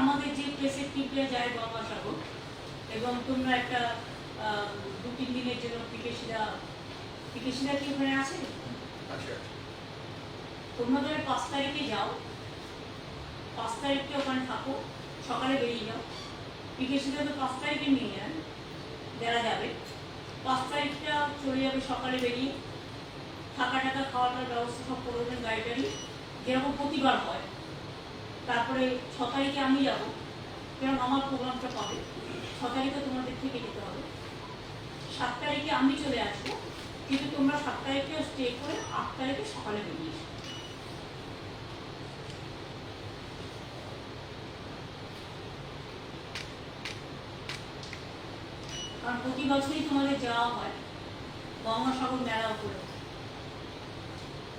আমাদের যে প্লেসের টিপে যায় গঙ্গাসাগর এবং তোমরা একটা দু তিন দিনের জন্য পিকেশিরা পিকেশিরা কি ওখানে আছে? তোমরা ধরে পাঁচ তারিখে যাও। পাঁচ তারিখে ওখানে থাকো সকালে বেরিয়ে যাও। পিকেশিরা তো পাঁচ তারিখে নিয়ে যান দেওয়া যাবে। পাঁচ তারিখটা চলে যাবে সকালে বেরিয়ে। থাকা টাকা খাওয়া দাওয়ার ব্যবস্থা সব করবেন গাড়ি টাড়ি যেরকম প্রতিবার হয়। তারপরে ছ তারিখে আমি যাব। কারণ আমার প্রোগ্রামটা পাবে ছ তারিখে তোমাদের থেকে যেতে হবে। সাত তারিখে আমি চলে আসব, কিন্তু তোমরা সাত তারিখে স্টে করে আট তারিখে সকালে বেরিয়ে কারণ প্রতি বছরই তোমাদের যাওয়া হয়। গঙ্গাসাগর মেলা উপরে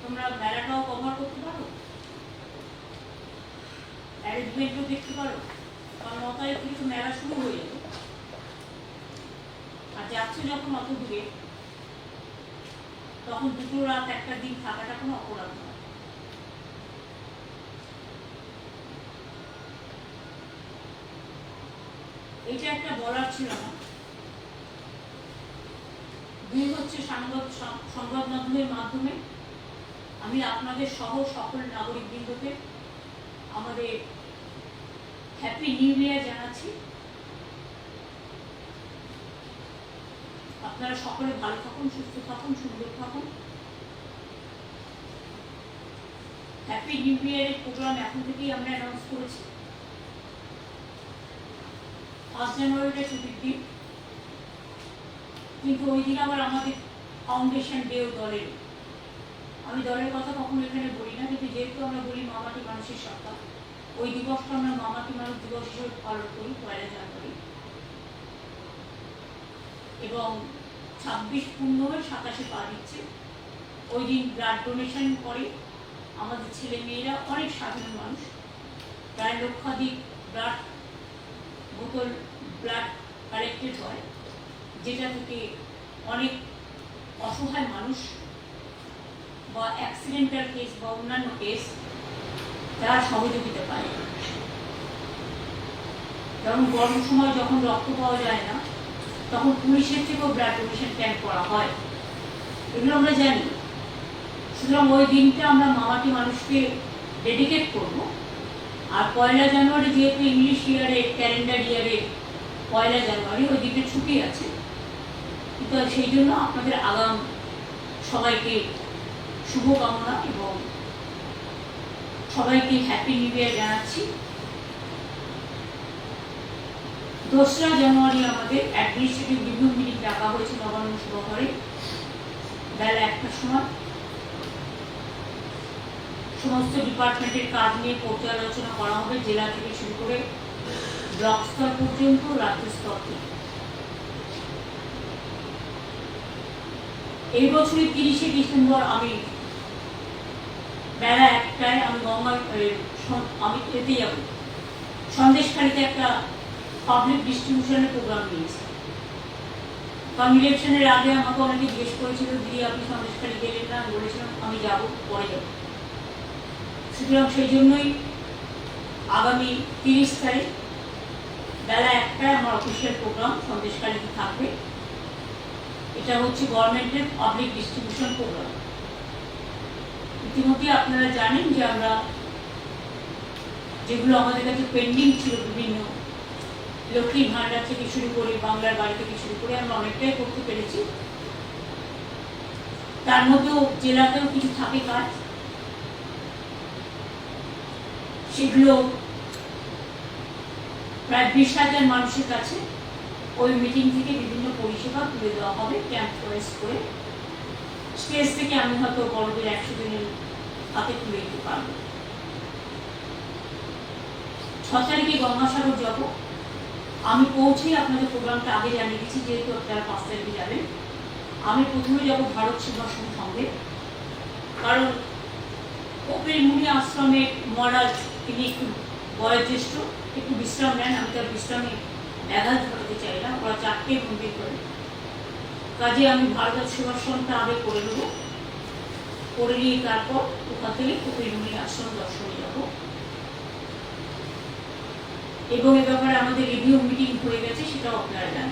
তোমরা মেলাটাও কভার করতে পারো? অ্যারেঞ্জমেন্টও দেখতে পারো। কারণ ন তারিখ থেকে তো মেলা শুরু হয়ে যাবে আর যাচ্ছে যখন অত দূরে তখন দুটো রাত একটা দিন থাকাটা কোনো অপরাধ নয়। এটা একটা বলার ছিল না। দুই হচ্ছে সংবাদ সংবাদ মাধ্যমের মাধ্যমে আমি আপনাদের সহ সকল নাগরিক বৃন্দকে আমাদের হ্যাপি নিউ ইয়ার জানাচ্ছি। আপনারা সকলে ভালো থাকুন, সুস্থ থাকুন, সুন্দর থাকুন। হ্যাপি নিউ ইয়ারের প্রোগ্রাম এখন থেকেই আমরা অ্যানাউন্স করেছি। ফার্স্ট জানুয়ারিটা ছুটির দিন। কিন্তু ওই দিন আবার আমাদের ফাউন্ডেশন ডেও দলের আমি দলের কথা কখনো এখানে বলি না, কিন্তু যেহেতু আমরা বলি মামাটি মানুষের সপ্তাহ ওই দিবসটা আমরা মামাটি মানুষ দিবস হিসেবে পালন করি পয়লা জানুয়ারি এবং ছাব্বিশ পূর্ণ হয়ে সাতাশে পা দিচ্ছে। ওই দিন ব্লাড ডোনেশন করে আমাদের ছেলে মেয়েরা অনেক সাধারণ মানুষ। প্রায় লক্ষাধিক ব্লাড বোতল ব্লাড কালেক্টেড হয়, যেটা থেকে অনেক অসহায় মানুষ বা অ্যাক্সিডেন্টাল কেস বা অন্যান্য কেস তারা সহযোগিতা পায় কারণ গরম সময় যখন রক্ত পাওয়া যায় না, তখন পুলিশের থেকেও ব্লাড ডোনেশন ক্যাম্প করা হয়। এগুলো আমরা জানি। সুতরাং ওই দিনটা আমরা মামাটি মানুষকে ডেডিকেট করব। আর পয়লা জানুয়ারি যেহেতু ইংলিশ ইয়ারে ক্যালেন্ডার ইয়ারে পয়লা জানুয়ারি, ওই দিনটা ছুটি আছে। কিন্তু সেই জন্য আপনাদের আগাম সবাইকে শুভকামনা এবং সবাইকে হ্যাপি নিউ ইয়ার জানাচ্ছি। দোসরা জানুয়ারি আমাদের অ্যাডমিনিস্ট্রেটিভ রিভিউ মিটিং ডাকা হয়েছে নবান্ন সভাঘরে বেলা একটার সময়। সমস্ত ডিপার্টমেন্টের কাজ নিয়ে পর্যালোচনা করা হবে জেলা থেকে শুরু করে ব্লক স্তর পর্যন্ত, রাজ্য স্তর থেকে। এই বছরের তিরিশে ডিসেম্বর আমি বেলা একটায় আমি গঙ্গার আমি এতে যাব। সন্দেশখালিতে একটা পাবলিক ডিস্ট্রিবিউশনের প্রোগ্রাম নিয়েছি কারণ ইলেকশনের আগে আমাকে অনেকে জিজ্ঞেস করেছিল, দিদি, আপনি সন্দেশখালি গেলেন না? বলেছিলাম, আমি যাব, পরে যাব। সুতরাং সেই জন্যই আগামী তিরিশ তারিখ বেলা একটায় আমার অফিসিয়াল প্রোগ্রাম সন্দেশখালিতে থাকবে। এটা হচ্ছে গভর্নমেন্টের পাবলিক ডিস্ট্রিবিউশন প্রোগ্রাম ইতিমধ্যে আপনারা জানেন যে আমরা যেগুলো আমাদের কাছে পেন্ডিং ছিল বিভিন্ন লক্ষ্মীর ভাণ্ডার থেকে শুরু করে বাংলার বাড়ি থেকে শুরু করে আমরা অনেকটাই করতে পেরেছি। তার মধ্যেও জেলাতেও কিছু থাকে কাজ। সেগুলো প্রায় বিশ হাজার মানুষের কাছে ওই মিটিং থেকে বিভিন্ন পরিষেবা তুলে দেওয়া হবে, ক্যাম্প করে। স্টেজ থেকে আমি হয়তো বড়দের একশো দিনের হাতে তুলে দিতে পারব। ছ তারিখে গঙ্গাসাগর যাব। আমি পৌঁছেই আপনাদের প্রোগ্রামটা আগে জানিয়ে দিচ্ছি, যেহেতু আপনারা পাঁচ তারিখে যাবেন। আমি প্রথমে যাব ভারত সেবাশ্রম সঙ্গে। কারণ কপিল মুনি আশ্রমের মহারাজ, তিনি একটু বয়োজ্যেষ্ঠ, একটু বিশ্রাম নেন। আমি তার বিশ্রামে ব্যাঘাত ঘটাতে চাই না। ওরা চারটে মন্দির করে। কাজে আমি ভারত সেবাশ্রমটা আগে করে নেব। করে নিয়ে তারপর ওখান থেকে কপিল মুনি আশ্রম দর্শনে যাব। এবং এ ব্যাপারে আমাদের রিভিউ মিটিং হয়ে গেছে, সেটাও আপনারা জানেন।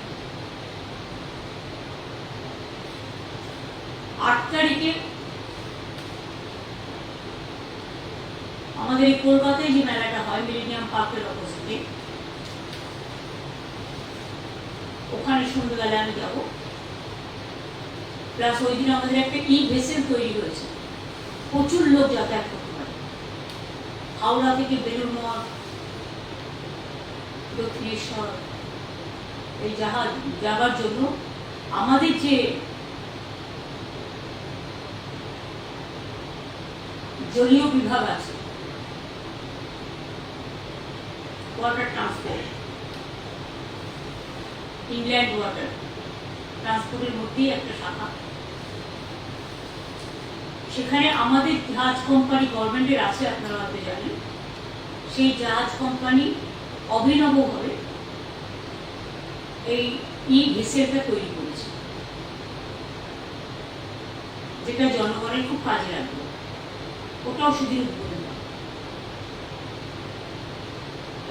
আট তারিখে আমাদের এই কলকাতায় যে মেলাটা হয়, মিলেনিয়াম পার্কের অপোজিটে ওখানে সন্ধ্যেবেলা আমি যাব। প্লাস ওই দিন আমাদের একটা ই ভেসেল তৈরি হয়েছে। প্রচুর লোক যাতায়াত করতে পারে। হাওড়া থেকে বেলুর মঠ দক্ষিণেশ্বর, এই জাহাজ যাবার জন্য আমাদের যে জলীয় বিভাগ আছে ওয়াটার ট্রান্সপোর্ট ইংল্যান্ড ওয়াটার ট্রান্সপোর্টের মধ্যেই একটা শাখা। সেখানে আমাদের জাহাজ কোম্পানি গভর্নমেন্টের আছে, আপনারা হয়তো জানেন। সেই জাহাজ কোম্পানি অভিনবভাবে এই ই ভেসেলটা তৈরি করেছে। যেটা জনগণের খুব কাজে লাগবে। ওটাও সেদিন উদ্বোধন।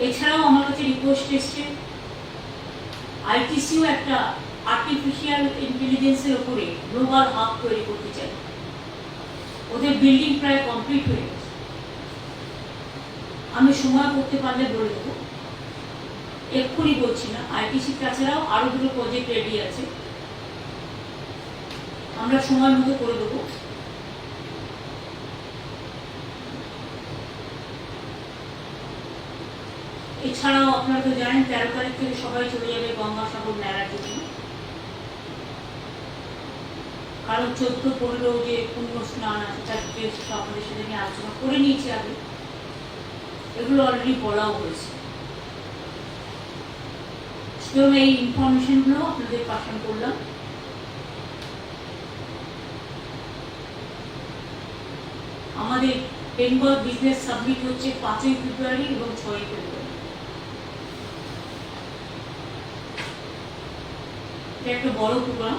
এছাড়াও আমার কাছে রিকোয়েস্ট এসছে আইটিসিও একটা আর্টিফিশিয়াল ইন্টেলিজেন্সের উপরে গ্লোবাল হাব তৈরি করতে চায়। ওদের বিল্ডিং প্রায় কমপ্লিট হয়ে গেছে। আমি সময় করতে পারলে বলে দেবো। এক্ষুনি বলছি না আইটিসি তাছাড়াও আরও দুটো প্রজেক্ট রেডি আছে। আমরা সময় মতো করে দেবো। এছাড়াও আপনারা তো জানেন, তেরো তারিখ থেকে সবাই চলে যাবে গঙ্গাসাগর মেলার জন্য কারণ চোদ্দ পনেরো যে পুণ্য স্নান আছে, তার ডিটেলস আপনাদের সাথে আমি আলোচনা করে নিয়েছি আগে। এগুলো অলরেডি বলাও হয়েছে। এই ইনফরমেশনগুলো আপনাদের পাঠান করলাম। আমাদের বেঙ্গল বিজনেস সাবমিট হচ্ছে পাঁচই ফেব্রুয়ারি এবং ছয়ই ফেব্রুয়ারি। এটা একটা বড় program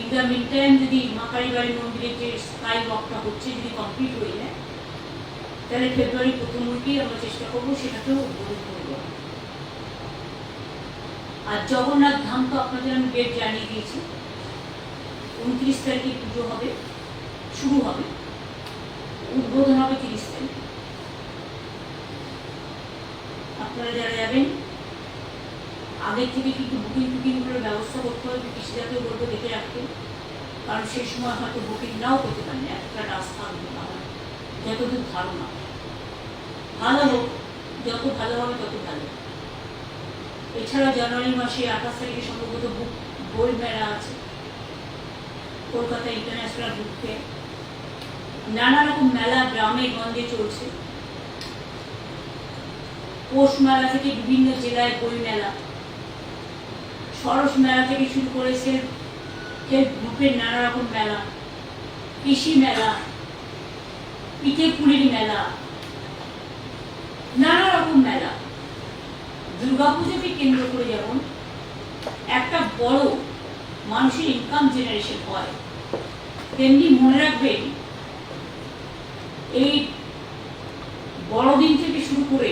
in the meantime যদি মা কালীবাড়ি মন্দিরের যে স্কাই ওয়াকটা হচ্ছে যদি কমপ্লিট হয়ে যায়, তাহলে ফেব্রুয়ারি প্রথম উইকেই আমরা চেষ্টা করব সেটাকেও উদ্বোধন করব আর জগন্নাথ ধাম তো আপনাদের আমি ডেট জানিয়ে দিয়েছি। উনত্রিশ তারিখে পুজো হবে, শুরু হবে, উদ্বোধন হবে তিরিশ তারিখে। আপনারা যারা যাবেন, আগের থেকে কিন্তু বুকিং টুকিং করে ব্যবস্থা করতে হবে কৃষিজাতেও বলব দেখে রাখতে। কারণ সেই সময় হয়তো বুকিং নাও করতে পারেন, একটা রাস্তা থাকবে আমার যতদূর ধারণা। ভালো হোক, যত ভালো হবে তত ভালো। এছাড়া জানুয়ারি মাসে আঠাশ তারিখে সম্ভবত বুক বই মেলা আছে। কলকাতা ইন্টারন্যাশনাল বুক। ফেয়ার নানা রকম মেলা গ্রামে গঞ্জে চলছে। পৌষ মেলা থেকে বিভিন্ন জেলায় বই মেলা। সরস মেলা থেকে শুরু করে সেলফ গ্রুপের নানা রকম মেলা, কৃষি মেলা পিঠে পুলির মেলা, নানা রকম মেলা। দুর্গাপুজোকে কেন্দ্র করে যেমন একটা বড় মানুষের ইনকাম জেনারেশন হয়, তেমনি মনে রাখবেন এই বড়দিন থেকে শুরু করে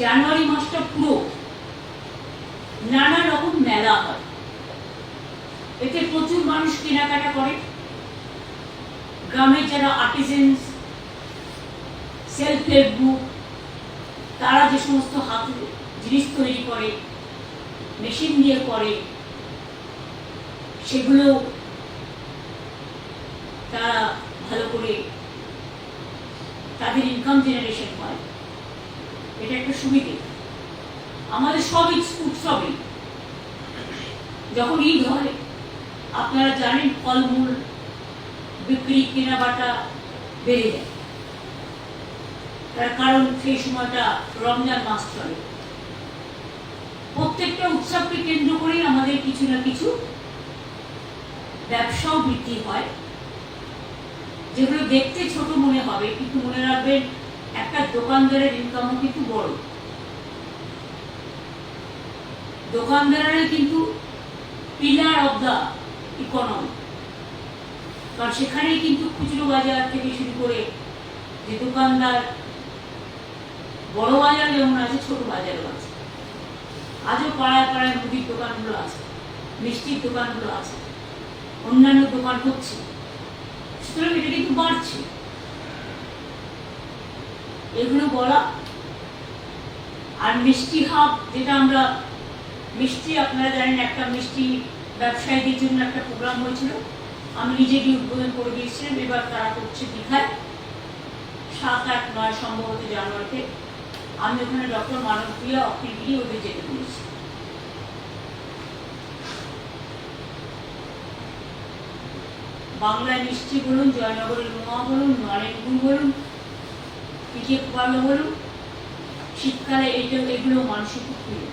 জানুয়ারি মাসটা পুরো নানা রকম মেলা হয়। এতে প্রচুর মানুষ কেনাকাটা করে। গ্রামের যারা আর্টিজেন্স সেলফ হেল্প গ্রুপ তারা যে সমস্ত হাত জিনিস তৈরি করে মেশিন দিয়ে করে, সেগুলো তারা ভালো করে তাদের ইনকাম জেনারেশন হয়। এটা একটা সুবিধে। আমাদের সব উৎসবে যখন ঈদ হয়, আপনারা জানেন ফলমূল, বিক্রি, কেনাবাটা বেড়ে যায়। তার কারণ সেই সময়টা রমজান মাস চলে। প্রত্যেকটা উৎসবকে কেন্দ্র করেই আমাদের কিছু না কিছু ব্যবসাও বৃদ্ধি হয়। যেগুলো দেখতে ছোট মনে হবে, কিন্তু মনে রাখবেন, একটা দোকানদারের ইনকামও কিন্তু বড়। দোকানদারেরা কিন্তু পিলার অফ দ্য ইকোনমি কারণ সেখানেই কিন্তু খুচরো বাজার থেকে শুরু করে যে দোকানদার, বড় বাজার যেমন আছে, ছোট বাজারও আছে। আজও পাড়ায় পাড়ায় মুদির দোকানগুলো আছে, মিষ্টির দোকানগুলো আছে, অন্যান্য দোকান হচ্ছে। সুতরাং এটা কিন্তু বাড়ছে। এগুলো বলা আর মিষ্টি হাব, যেটা আমরা মিষ্টি, আপনারা জানেন একটা মিষ্টি ব্যবসায়ীদের জন্য একটা প্রোগ্রাম হয়েছিল। আমি নিজে গিয়ে উদ্বোধন করে দিয়েছিলাম, এবার তারা করছে দীঘায়। সাত, আট, নয় সম্ভবত জানুয়ারিতে। আমি ওখানে ডক্টর মানবপ্রিয়া অখিল গিয়ে ওদের যেতে বলেছি। বাংলায় মিষ্টি বলুন, জয়নগরের মোয়া বলুন নরেনগুন বলুন পিঠে পালো বলুন, শীতকালে এইটা, এগুলো মানুষের খুব প্রিয়।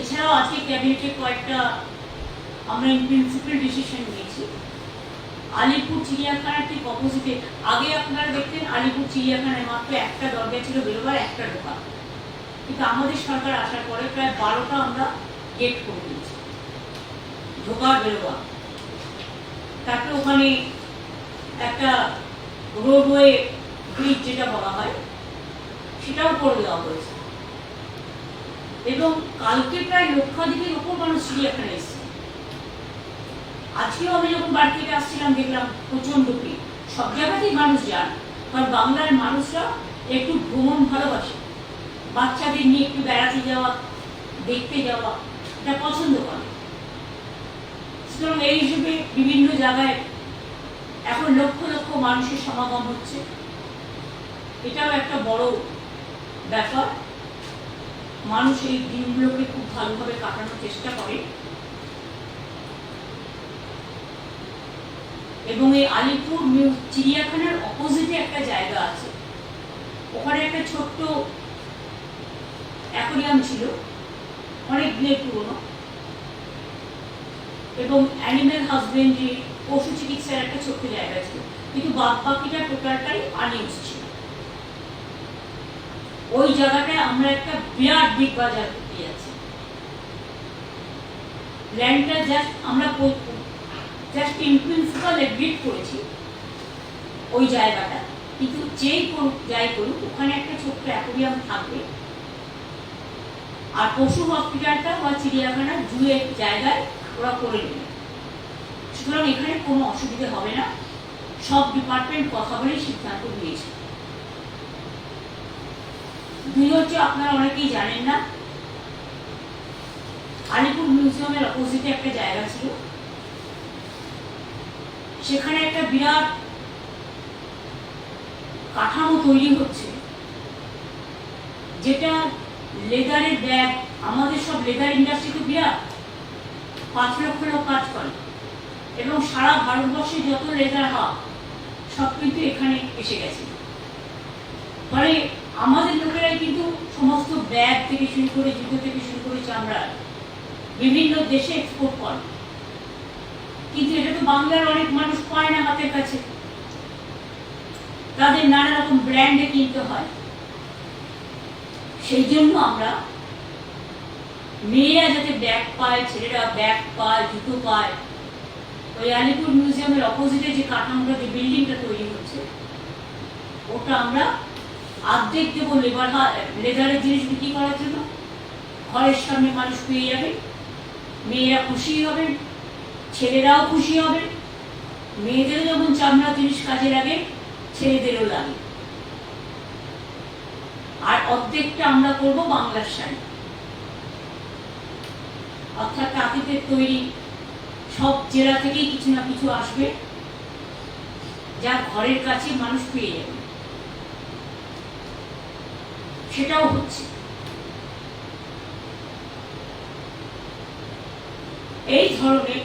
এছাড়াও আজকে ক্যাবিনেটে কয়েকটা আমরা প্রিন্সিপাল ডিসিশন নিয়েছি। আলিপুর চিড়িয়াখানার ঠিক অপোজিটে আগে আপনারা দেখতেন আলিপুর চিড়িয়াখানায় মাত্র একটা দরজা ছিল বেরোবার, একটা ঢোকা কিন্তু আমাদের সরকার আসার পরে প্রায় বারোটা আমরা গেট করে দিয়েছি। ঢোকা বেরোবা তারপরে ওখানে একটা রোডওয়ে ব্রিজ যেটা বলা হয়, সেটাও করে দেওয়া হয়েছে। এবং কালকে প্রায় লক্ষাধিকের ওপর মানুষ চিড়িয়াখানায় এসেছে আজকেও আমি যখন বাড়ি থেকে আসছিলাম, দেখলাম প্রচণ্ড ভিড়। সব জায়গাতেই মানুষ যান, কারণ বাংলার মানুষরা একটু ভ্রমণ ভালোবাসে। বাচ্চাদের নিয়ে একটু বেড়াতে যাওয়া, দেখতে যাওয়া, এটা পছন্দ করে। সুতরাং এই হিসেবে বিভিন্ন জায়গায় এখন লক্ষ লক্ষ মানুষের সমাগম হচ্ছে। এটাও একটা বড় ব্যাপার। মানুষ এই দিনগুলোকে খুব ভালোভাবে কাটানোর চেষ্টা করে। এবং এই আলিপুর চিড়িয়াখানার অপোজিটে একটা জায়গা আছে। ওখানে একটা ছোট্ট অ্যাকোরিয়াম ছিল। অনেক দিনের পুরনো। এবং অ্যানিম্যাল হাজবেন্ডারি পশু চিকিৎসার একটা ছোট্ট জায়গা ছিল। কিন্তু বাদ বাকিটা টোটালটাই আনইউজ ছিল। ওই জায়গাটায় আমরা একটা বিরাট বিগ বাজার করতে যাচ্ছি ল্যান্ডটা জাস্ট আমরা জাস্ট ইন প্রিন্সিপাল এগ্রিড করেছি ওই জায়গাটা। কিন্তু যেই করুক, যাই করুক, ওখানে একটা ছোট্ট অ্যাকোরিয়াম থাকবে। আর পশু হসপিটালটা বা চিড়িয়াখানা জুয়ের জায়গায় ওরা করে নেবে। সুতরাং এখানে কোনো অসুবিধা হবে না। সব ডিপার্টমেন্ট কথা বলেই সিদ্ধান্ত নিয়েছে। দুই হচ্ছে আপনারা অনেকেই জানেন না। আলিপুর মিউজিয়ামের অপোজিটে একটা জায়গা ছিল। সেখানে একটা বিরাট কাঠামো তৈরি হচ্ছে। যেটা লেদারের ব্যাগ আমাদের সব লেদার ইন্ডাস্ট্রি তো বিরাট। পাঁচ লক্ষ লোক কাজ করে। এবং সারা ভারতবর্ষে যত লেদার হাব সব কিন্তু এখানে এসে গেছে। ফলে আমাদের লোকেরাই কিন্তু সমস্ত ব্যাগ থেকে শুরু করে জুতো থেকে শুরু করে চামড়া বিভিন্ন দেশে এক্সপোর্ট করে। কিন্তু এটা তো বাংলার অনেক মানুষ পায় না হাতের কাছে। তাদের নানা রকম ব্র্যান্ডে কিনতে হয়। সেই জন্য আমরা মেয়েরা যাতে ব্যাগ পায়, ছেলেরা ব্যাগ পায়, জুতো পায়, ওই আলিপুর মিউজিয়ামের অপোজিটে যে কাঠামোটা, যে বিল্ডিংটা তৈরি হচ্ছে, ওটা আমরা অর্ধেক দেবো লেবার লেদারের জিনিস বিক্রি করার জন্য। ঘরের সামনে মানুষ পেয়ে যাবে, মেয়েরা খুশি হবে, ছেলেরাও খুশি হবে। মেয়েদেরও যেমন চামড়া জিনিস কাজে লাগে, ছেলেদেরও লাগে। আর অর্ধেকটা আমরা করব বাংলার শাড়ি। অর্থাৎ তাঁতিদের তৈরি সব জেলা থেকেই কিছু না কিছু আসবে, যা ঘরের কাছে মানুষ পেয়ে যাবে। সেটাও হচ্ছে। এই ধরনের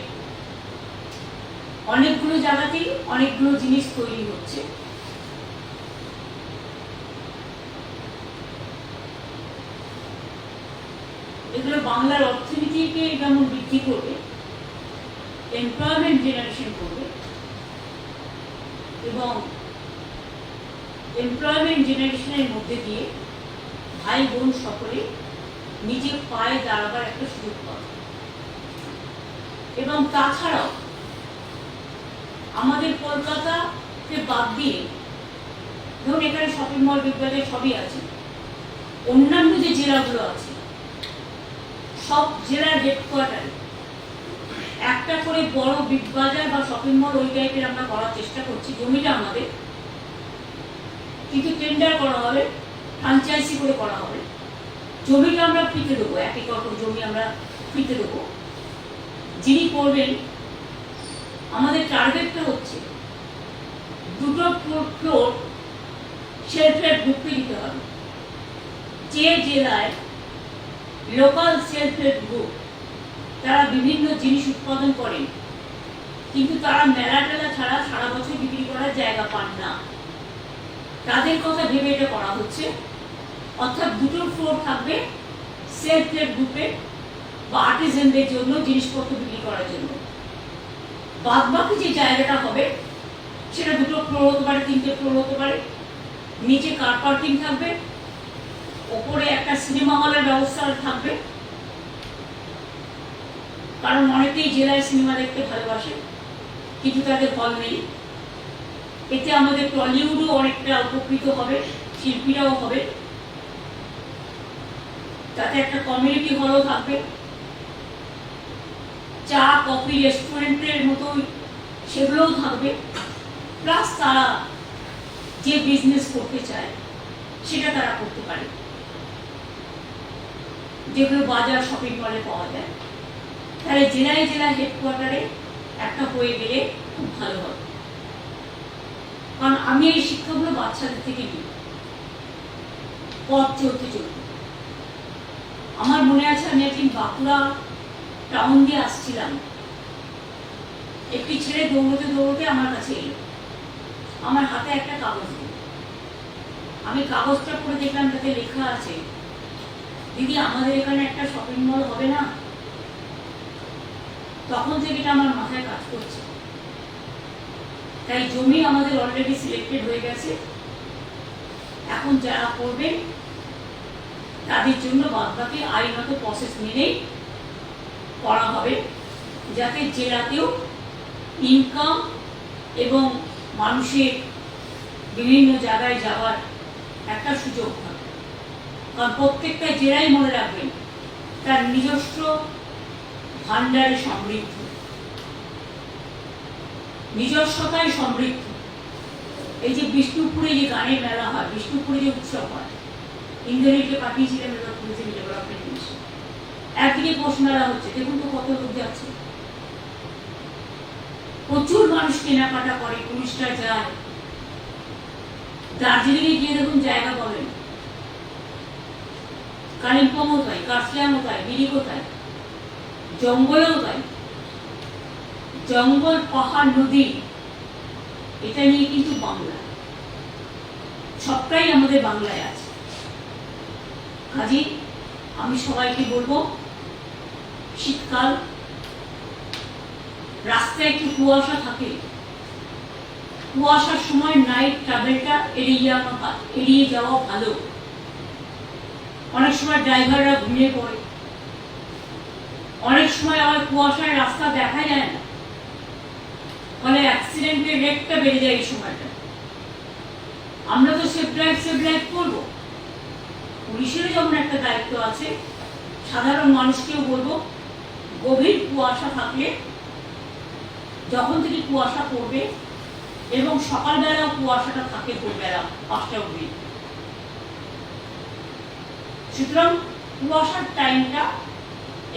অনেকগুলো জায়গাতেই অনেকগুলো জিনিস তৈরি হচ্ছে। এগুলো বাংলার অর্থনীতিকে যেমন বৃদ্ধি করবে এমপ্লয়মেন্ট জেনারেশন করবে, এবং এমপ্লয়মেন্ট জেনারেশনের মধ্যে দিয়ে ভাই বোন সকলে নিজের পায়ে দাঁড়াবার একটা সুযোগ পাবে এবং তাছাড়াও আমাদের কলকাতাকে বাদ দিয়ে, ধরুন এখানে শপিং মল বিদ্যালয় সবই আছে, অন্যান্য যে জেলাগুলো আছে, সব জেলার হেডকোয়ার্টারে একটা করে বড় বিগ বাজার বা শপিং মল ওই টাইপের আমরা করার চেষ্টা করছি, জমিটা আমাদের। কিন্তু টেন্ডার করা হবে ফ্রাঞ্চাইজি করে করা হবে। জমিটা আমরা ফ্রিতে দেবো, এক একর করে জমি আমরা ফ্রিতে দেবো। যিনি করবেন, আমাদের টার্গেটটা হচ্ছে দুটো ফ্লোর সেলফের ঢুকতে দিতে হবে। যে জেলায় লোকাল সেলফ হেল্প গ্রুপ তারা বিভিন্ন জিনিস উৎপাদন করেন। কিন্তু তারা মেলা টেলা ছাড়া সারা বছর বিক্রি করার জায়গা পান না। তাদের কথা ভেবে এটা করা হচ্ছে। অর্থাৎ দুটো ফ্লোর থাকবে সেলফ হেল্প গ্রুপে বা আর্টিজেনদের জন্য জিনিসপত্র বিক্রি করার জন্য। বাদ বাকি যে জায়গাটা হবে, সেটা দুটো ফ্লোর হতে পারে, তিনটে ফ্লোর হতে পারে। নিচে কার পার্কিং থাকবে, ওপরে একটা সিনেমা হলের ব্যবস্থা থাকবে। কারণ অনেকেই জেলায় সিনেমা দেখতে ভালোবাসে, কিন্তু তাদের হল নেই। এতে আমাদের টলিউডও অনেকটা উপকৃত হবে, শিল্পীরাও হবে। তাতে একটা কমিউনিটি হলও থাকবে। চা কফি রেস্টুরেন্টের মতোই সেগুলোও থাকবে। প্লাস তারা যে বিজনেস করতে চায়, সেটা তারা করতে পারে। যেগুলো বাজার শপিং মলে পাওয়া যায়। তাহলে জেলায় জেলায় হেডকোয়ার্টারে একটা হয়ে গেলে খুব ভালো হবে। কারণ আমি এই শিক্ষাগুলো বাচ্চাদের থেকে নিই। পথ চলতে চলতে। আমার মনে আছে আমি একদিন বাঁকুড়া টাউন দিয়ে আসছিলাম। একটি ছেলে দৌড়তে দৌড়তে আমার কাছে এলো। আমার হাতে একটা কাগজ দিল। আমি কাগজটা পড়ে দেখলাম, তাতে লেখা আছে, দিদি, আমাদের এখানে একটা শপিং মল হবে না? তখন থেকে এটা আমার মাথায় কাজ করছে। তাই জমি আমাদের অলরেডি সিলেক্টেড হয়ে গেছে। এখন যারা করবেন তাদের জন্য বাদবাকি আইনত প্রসেস মেনেই করা হবে, যাতে জেলাতেও ইনকাম এবং মানুষের বিভিন্ন জায়গায় যাওয়ার একটা সুযোগ থাকে কারণ প্রত্যেকটা জেলায় মনে রাখবেন, তার নিজস্ব ভান্ডারে সমৃদ্ধ। নিজস্বতায় সমৃদ্ধ। এই যে বিষ্ণুপুরে যে গানের মেলা হয়, বিষ্ণুপুরে যে উৎসব হয় ইন্দ্রনীলকে পাঠিয়েছিলেন এবার টুরিজম ডেভেলপমেন্ট মিশন একদিকে পৌষ হচ্ছে, দেখুন তো কত লোক যাচ্ছে। প্রচুর মানুষ কেনাকাটা করে, টুরিস্টরা যায়। দার্জিলিংয়ে গিয়ে দেখুন, জায়গা পাবেন কালিম্পংও তাই কার্সিয়াংও তাই, মিরিকও তাই, জঙ্গলেও তাই। জঙ্গল, পাহাড়, নদী, এটা নিয়ে কিন্তু বাংলা। সবটাই আমাদের বাংলায় আছে। কাজী আমি সবাইকে বলব, শীতকাল, রাস্তায় একটু কুয়াশা থাকে। কুয়াশার সময় নাইট ট্রাভেলটা এড়িয়ে এড়িয়ে যাওয়া ভালো। অনেক সময় ড্রাইভাররা ঘুমিয়ে পড়ে। অনেক সময় আবার কুয়াশায় রাস্তা দেখা যায় না। ফলে অ্যাক্সিডেন্টের রেটটা বেড়ে যায় এই সময়টা আমরা তো সেফ ড্রাইভ সেফ ড্রাইভ করব। পুলিশেরও যেমন একটা দায়িত্ব আছে। সাধারণ মানুষকেও বলব, গভীর কুয়াশা থাকলে যখন থেকে কুয়াশা পড়বে এবং সকালবেলাও কুয়াশাটা থাকে ভোরবেলা পাঁচটা অবধি। সুতরাং কুয়াশার টাইমটা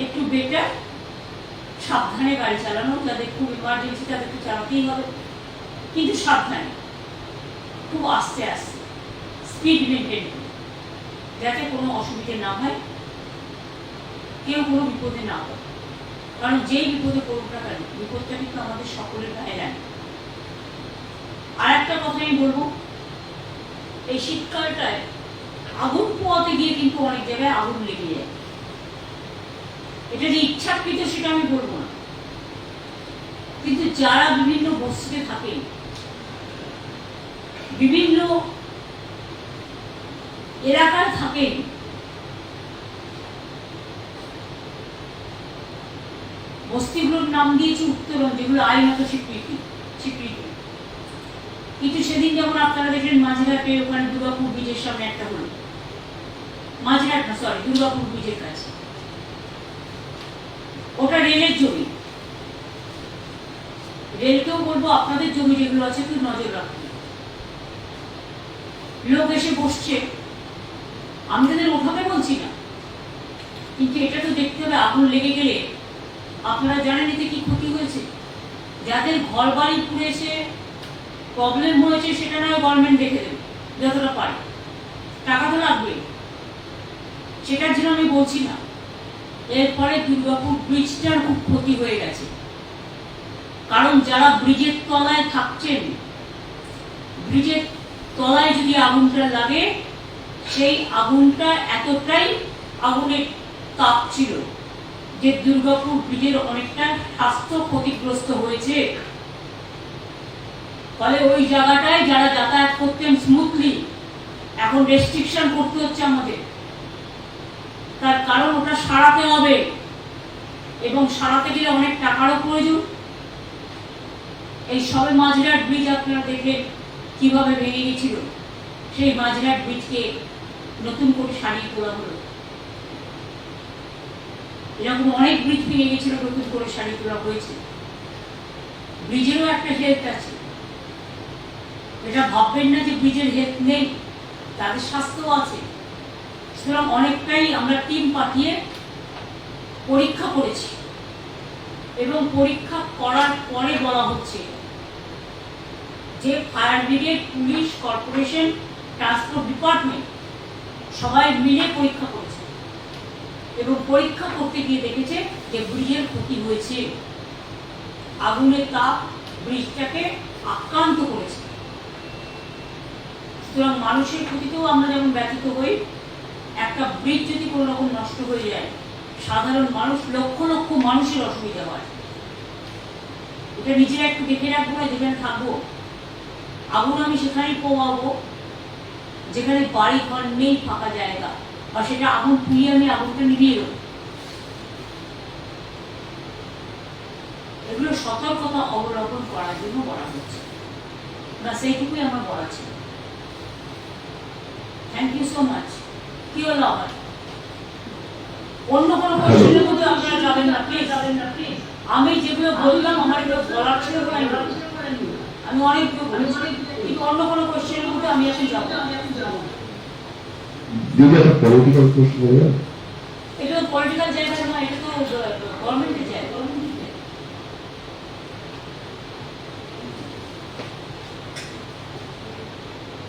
একটু বেটার সাবধানে গাড়ি চালানো, যাদের খুব ইমার্জেন্সি তাদেরকে চালাতেই হবে। কিন্তু সাবধানে, খুব আস্তে আস্তে স্পিড মেনটেন যাতে কোনো অসুবিধে না হয়, কেউ কোনো বিপদে না হয় কারণ যেই বিপদে পড়ুক না কেন, বিপদটা কিন্তু আমাদের সকলের গায়ে লাগে। আর একটা কথা আমি বলব, এই শীতকালটায় আগুন পোয়াতে গিয়ে কিন্তু অনেক জায়গায় আগুন লেগে যায়। এটা যে ইচ্ছাকৃত সেটা আমি বলব না। কিন্তু যারা বিভিন্ন বস্তিতে থাকেন, বিভিন্ন এলাকায় থাকেন বস্তিগুলোর নাম দিয়েছি উত্তরণ যেগুলো আইনত স্বীকৃতি স্বীকৃতি। কিন্তু সেদিন যেমন আপনারা দেখলেন মাঝঘাটে ওখানে দুর্গাপুর ব্রিজের সামনে একটা হলো। মাঝঘাট না সরি দুর্গাপুর ব্রিজের কাছে। ওটা রেলের জমি। রেলকেও বলব আপনাদের জমি যেগুলো আছে একটু নজর রাখুন। লোক এসে বসছে। আমি তাদের ওঠাতে বলছি না। কিন্তু এটা তো দেখতে হবে আগুন লেগে গেলে। আপনারা জানেন এতে কি ক্ষতি হয়েছে? যাদের ঘর বাড়ি পুড়েছে প্রবলেম হয়েছে, সেটা নয় গভর্নমেন্ট দেখে দেবে, যতটা পারে। টাকা তো লাগবে সেটার জন্য আমি বলছি না। এরপরে দুর্গাপুর ব্রিজটার খুব ক্ষতি হয়ে গেছে। কারণ যারা ব্রিজের তলায় থাকছেন ব্রিজের তলায় যদি আগুনটা লাগে সেই আগুনটা এতটাই আগুনের তাপ ছিল যে দুর্গাপুর ব্রিজের অনেকটা স্বাস্থ্য ক্ষতিগ্রস্ত হয়েছে। ফলে ওই জায়গাটায় যারা যাতায়াত করতেন স্মুথলি এখন রেস্ট্রিকশন করতে হচ্ছে আমাদের। তার কারণ ওটা সারাতে হবে এবং সারাতে গেলে অনেক টাকারও প্রয়োজন। এই সবে মাঝরাট ব্রিজ আপনারা দেখলেন কীভাবে ভেঙে গেছিল। সেই মাঝরাট ব্রিজকে নতুন করে সারিয়ে তোলা হলো। এরকম অনেক ব্রিজ ভেঙে গেছিল নতুন করে সারিয়ে তোলা হয়েছে। ব্রিজেরও একটা হেলথ আছে। এটা ভাববেন না যে ব্রিজের হেলথ নেই, তাদের স্বাস্থ্য আছে। সুতরাং অনেকটাই আমরা টিম পাঠিয়ে পরীক্ষা করেছি। এবং পরীক্ষা করার পরে বলা হচ্ছে যে fire brigade police corporation transport department সবাই মিলে পরীক্ষা করেছে। এবং পরীক্ষা করতে গিয়ে দেখেছে যে ব্রিজের ক্ষতি হয়েছে। আগুনের তাপ ব্রিজটাকে আক্রান্ত করেছে। সুতরাং মানুষের ক্ষতিতেও আমরা যেমন ব্যথিত হই, একটা ব্রিজ যদি কোনো রকম নষ্ট হয়ে যায়, সাধারণ মানুষ লক্ষ লক্ষ মানুষের অসুবিধা হয়। এটা নিজেরা একটু দেখে রাখব না যেখানে থাকব। আগুন আমি সেখানেই পোয়াবো যেখানে বাড়ি ঘর নেই, ফাঁকা জায়গা। বা সেটা আগুন পুড়িয়ে আমি আগুনটা নিভিয়ে দেবো। এগুলো সতর্কতা অবলম্বন করার জন্য বলা হচ্ছে। বা সেইটুকুই আমার বলা ছিল। থ্যাংক ইউ সো মাচ কি হলো আমার? অন্য কোনো কোশ্চেনের মধ্যে আপনারা যাবেন না প্লিজ যাবেন না প্লিজ আমি যেগুলো বললাম, আমার এগুলো বলার ছিল আমি কিন্তু অন্য কোনো কোশ্চেনের মধ্যে আমি এখন যাব না। দিদি একটা পলিটিক্যাল প্রশ্ন বলবেন এটা তো পলিটিক্যাল জায়গা না এটা তো গভর্নমেন্টের জায়গা গভর্নমেন্টের জায়গা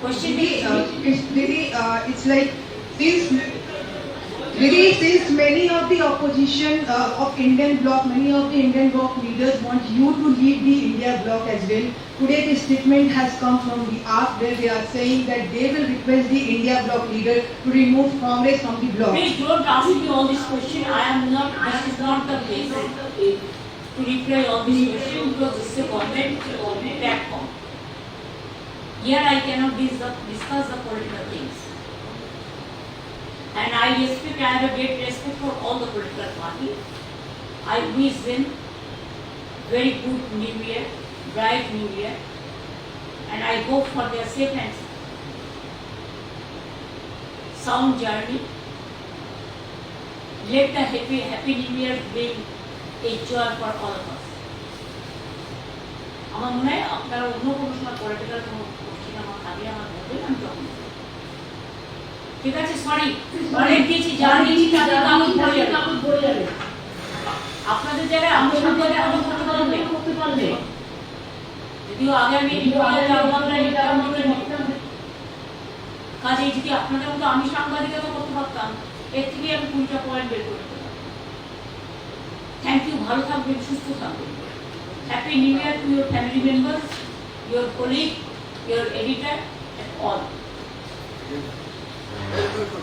question Didi, uh, it's, Didi, uh, it's like since Didi, since many of the opposition uh, of Indian bloc, many of the Indian bloc leaders want you to lead the India bloc as well. Today, the statement has come from the AAP where they are saying that they will request the India bloc leader to remove Congress from the bloc. Please don't ask me all this question. I am not, this is not the place to reply all these questions because this is a government platform. Here I cannot discuss the political things. And I respect, I have a great respect for all the political parties. I wish them very good new year, bright new year. And I hope for their safe and sound journey. Let the happy, happy new year bring a joy for all of us. আমার মনে হয় আপনারা অন্য কোনো সময় political কোনো question আমার থাকলে আমার বলবেন আমি তখন বলবো। ঠিক আছে সরি অনেক যা দিয়েছি তাদের কাগজ ভরে যাবে। আপনাদের জায়গায় আমার সাথে আমি করতে পারবে? করতে পারবে। যদিও আগে আমি কাজে যদি আপনাদের মতো আমি সাংবাদিকতা করতে পারতাম এর থেকে আমি কুড়িটা পয়েন্ট বের করে দিতে থ্যাংক ইউ ভালো থাকবেন সুস্থ থাকবেন। Happy new year to your family members your colleague your editor and all Thank you.